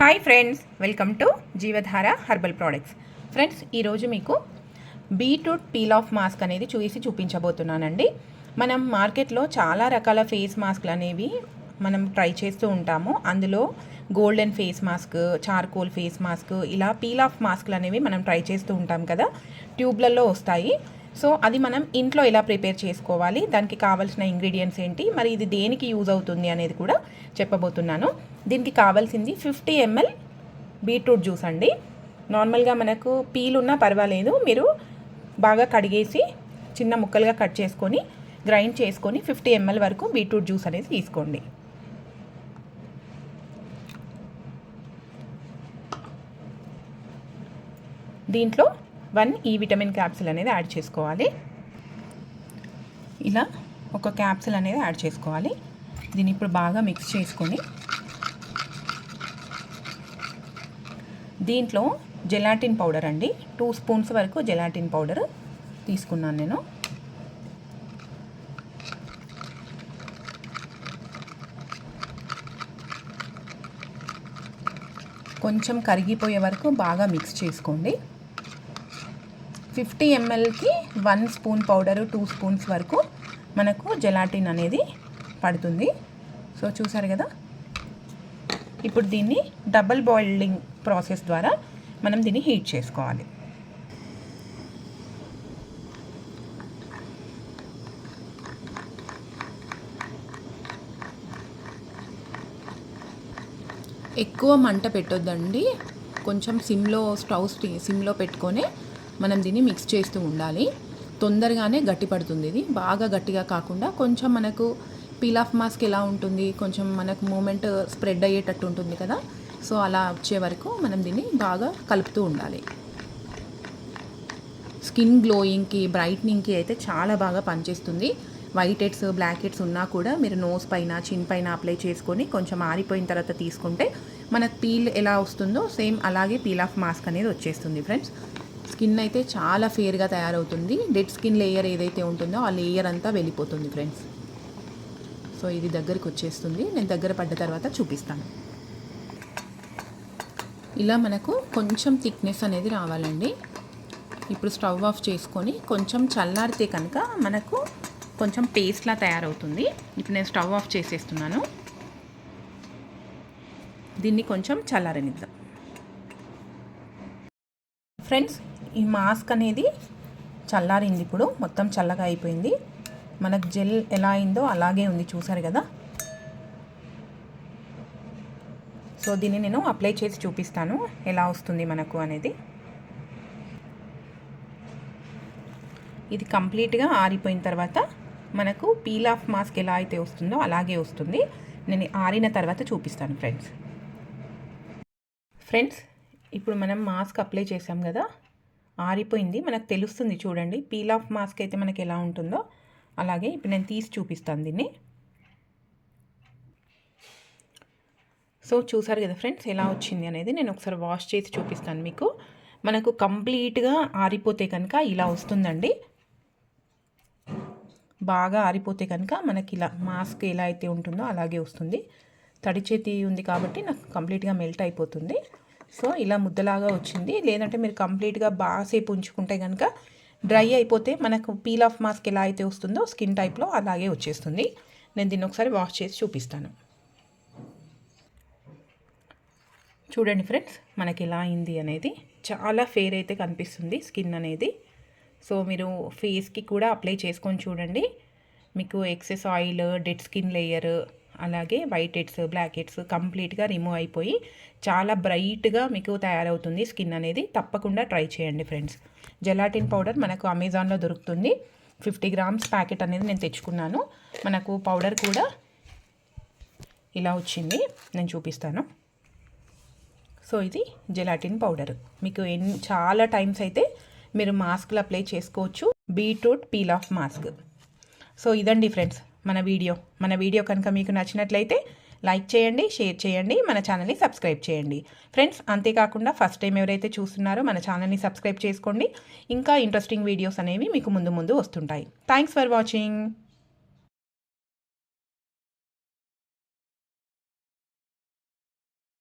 Hi friends welcome to Jeevadhara herbal products friends ఈరోజు మీకు beetroot peel off mask అనేది చూసి చూపించబోతున్నానండి. మనం మార్కెట్లో చాలా రకాల ఫేస్ మాస్క్లు అనేవి మనం ట్రై చేస్తూ ఉంటాము. అందులో golden face mask charcoal face mask ఇలా పీల్ ఆఫ్ మాస్క్లు అనేవి మనం ట్రై చేస్తూ ఉంటాం కదా. ట్యూబ్లలో వస్తాయి. సో అది మనం ఇంట్లో ఎలా ప్రిపేర్ చేసుకోవాలి? దానికి కావాల్సిన ఇంగ్రీడియంట్స్ ఏంటి? మరి ఇది దేనికి యూజ్ అవుతుంది అనేది కూడా చెప్పబోతున్నాను. దీనికి కావాల్సింది ఫిఫ్టీ ఎంఎల్ బీట్రూట్ జ్యూస్ అండి. నార్మల్గా మనకు పీల్ ఉన్నా పర్వాలేదు. మీరు బాగా కడిగేసి చిన్న ముక్కలుగా కట్ చేసుకొని గ్రైండ్ చేసుకొని ఫిఫ్టీ ఎంఎల్ వరకు బీట్రూట్ జ్యూస్ అనేది తీసుకోండి. దీంట్లో వన్ ఈ విటమిన్ క్యాప్సిల్ అనేది యాడ్ చేసుకోవాలి. ఇలా ఒక క్యాప్సిల్ అనేది యాడ్ చేసుకోవాలి. దీన్ని ఇప్పుడు బాగా మిక్స్ చేసుకొని దీంట్లో జెలాటిన్ పౌడర్ అండి. టూ స్పూన్స్ వరకు జెలాటిన్ పౌడర్ తీసుకున్నాను నేను. కొంచెం కరిగిపోయే వరకు బాగా మిక్స్ చేసుకోండి. Fifty ఎంఎల్కి one spoon powder two spoons వరకు మనకు జెలాటిన్ అనేది పడుతుంది. సో చూసారు కదా? ఇప్పుడు దీన్ని డబల్ బాయిలింగ్ ప్రాసెస్ ద్వారా మనం దీన్ని హీట్ చేసుకోవాలి. ఎక్కువ మంట పెట్టొద్దండి. కొంచెం సిమ్లో స్టవ్ సిమ్లో పెట్టుకొని మనం దీన్ని మిక్స్ చేస్తూ ఉండాలి. తొందరగానే గట్టి పడుతుంది ఇది. బాగా గట్టిగా కాకుండా కొంచెం మనకు పీల్ ఆఫ్ మాస్క్ ఎలా ఉంటుంది? కొంచెం మనకు మూమెంట్ స్ప్రెడ్ అయ్యేటట్టు ఉంటుంది కదా? సో అలా వచ్చే వరకు మనం దీన్ని బాగా కలుపుతూ ఉండాలి. స్కిన్ గ్లోయింగ్కి బ్రైట్నింగ్కి అయితే చాలా బాగా పనిచేస్తుంది. వైట్ హెడ్స్ బ్లాక్ హెడ్స్ ఉన్నా కూడా మీరు నోస్ పైన చిన్ పైన అప్లై చేసుకొని కొంచెం ఆరిపోయిన తర్వాత తీసుకుంటే మనకు పీల్ ఎలా వస్తుందో సేమ్ అలాగే పీల్ ఆఫ్ మాస్క్ అనేది వచ్చేస్తుంది ఫ్రెండ్స్. స్కిన్ అయితే చాలా ఫేర్గా తయారవుతుంది. డెడ్ స్కిన్ లేయర్ ఏదైతే ఉంటుందో ఆ లేయర్ అంతా వెళ్ళిపోతుంది ఫ్రెండ్స్. సో ఇది దగ్గరికి వచ్చేస్తుంది. నేను దగ్గర పడ్డ తర్వాత చూపిస్తాను. ఇలా మనకు కొంచెం థిక్నెస్ అనేది రావాలండి. ఇప్పుడు స్టవ్ ఆఫ్ చేసుకొని కొంచెం చల్లారితే కనుక మనకు కొంచెం పేస్ట్లా తయారవుతుంది. ఇప్పుడు నేను స్టవ్ ఆఫ్ చేసేస్తున్నాను. దీన్ని కొంచెం చల్లారనిద్దాం. ఫ్రెండ్స్ ఈ మాస్క్ అనేది చల్లారింది ఇప్పుడు. మొత్తం చల్లగా అయిపోయింది. మనకు జెల్ ఎలా అయిందో అలాగే ఉంది చూసారు కదా? సో దీన్ని నేను అప్లై చేసి చూపిస్తాను ఎలా వస్తుంది మనకు అనేది. ఇది కంప్లీట్గా ఆరిపోయిన తర్వాత మనకు పీల్ ఆఫ్ మాస్క్ ఎలా అయితే వస్తుందో అలాగే వస్తుంది. నేను ఆరిన తర్వాత చూపిస్తాను ఫ్రెండ్స్. ఫ్రెండ్స్ ఇప్పుడు మనం మాస్క్ అప్లై చేసాం కదా? ఆరిపోయింది మనకు తెలుస్తుంది చూడండి. పీల్ ఆఫ్ మాస్క్ అయితే మనకి ఎలా ఉంటుందో. అలాగే ఇప్పుడు నేను తీసి చూపిస్తాను దీన్ని. సో చూసారు కదా ఫ్రెండ్స్ ఎలా వచ్చింది అనేది నేను ఒకసారి వాష్ చేసి చూపిస్తాను మీకు. మనకు కంప్లీట్గా ఆరిపోతే కనుక ఇలా వస్తుందండి. బాగా ఆరిపోతే కనుక మనకి ఇలా మాస్క్ ఎలా అయితే ఉంటుందో అలాగే వస్తుంది. తడి చేతి ఉంది కాబట్టి నాకు కంప్లీట్గా మెల్ట్ అయిపోతుంది. సో ఇలా ముద్దలాగా వచ్చింది. లేదంటే మీరు కంప్లీట్గా బాగా సేపు ఉంచుకుంటే కనుక డ్రై అయిపోతే మనకు పీల్ ఆఫ్ మాస్క్ ఎలా అయితే వస్తుందో స్కిన్ టైప్లో అలాగే వచ్చేస్తుంది. నేను దీన్ని ఒకసారి వాష్ చేసి చూపిస్తాను. చూడండి ఫ్రెండ్స్ మనకి ఎలా అయింది అనేది చాలా ఫేర్ అయితే కనిపిస్తుంది స్కిన్ అనేది. సో మీరు ఫేస్కి కూడా అప్లై చేసుకొని చూడండి. మీకు excess oil dead skin layer అలాగే వైట్ హెడ్స్ బ్లాక్ హెడ్స్ కంప్లీట్గా రిమూవ్ అయిపోయి చాలా బ్రైట్గా మీకు తయారవుతుంది స్కిన్ అనేది. తప్పకుండా ట్రై చేయండి ఫ్రెండ్స్. జెలాటిన్ పౌడర్ మనకు అమెజాన్లో దొరుకుతుంది. ఫిఫ్టీ గ్రామ్స్ ప్యాకెట్ అనేది నేను తెచ్చుకున్నాను. మనకు పౌడర్ కూడా ఇలా వచ్చింది. నేను చూపిస్తాను. సో ఇది జెలాటిన్ పౌడర్ మీకు ఎన్ చాలా టైమ్స్ అయితే మీరు మాస్క్లు అప్లై చేసుకోవచ్చు. Beetroot peel off mask so ఇదండి ఫ్రెండ్స్. మన వీడియో. మన వీడియో కనుక మీకు నచ్చినట్లయితే లైక్ చేయండి షేర్ చేయండి మన ఛానల్ని సబ్స్క్రైబ్ చేయండి. ఫ్రెండ్స్ అంతేకాకుండా ఫస్ట్ టైం ఎవరైతే చూస్తున్నారో మన ఛానల్ని సబ్స్క్రైబ్ చేసుకోండి. ఇంకా ఇంట్రెస్టింగ్ వీడియోస్ అనేవి మీకు ముందు ముందు వస్తుంటాయి. Thanks for watching.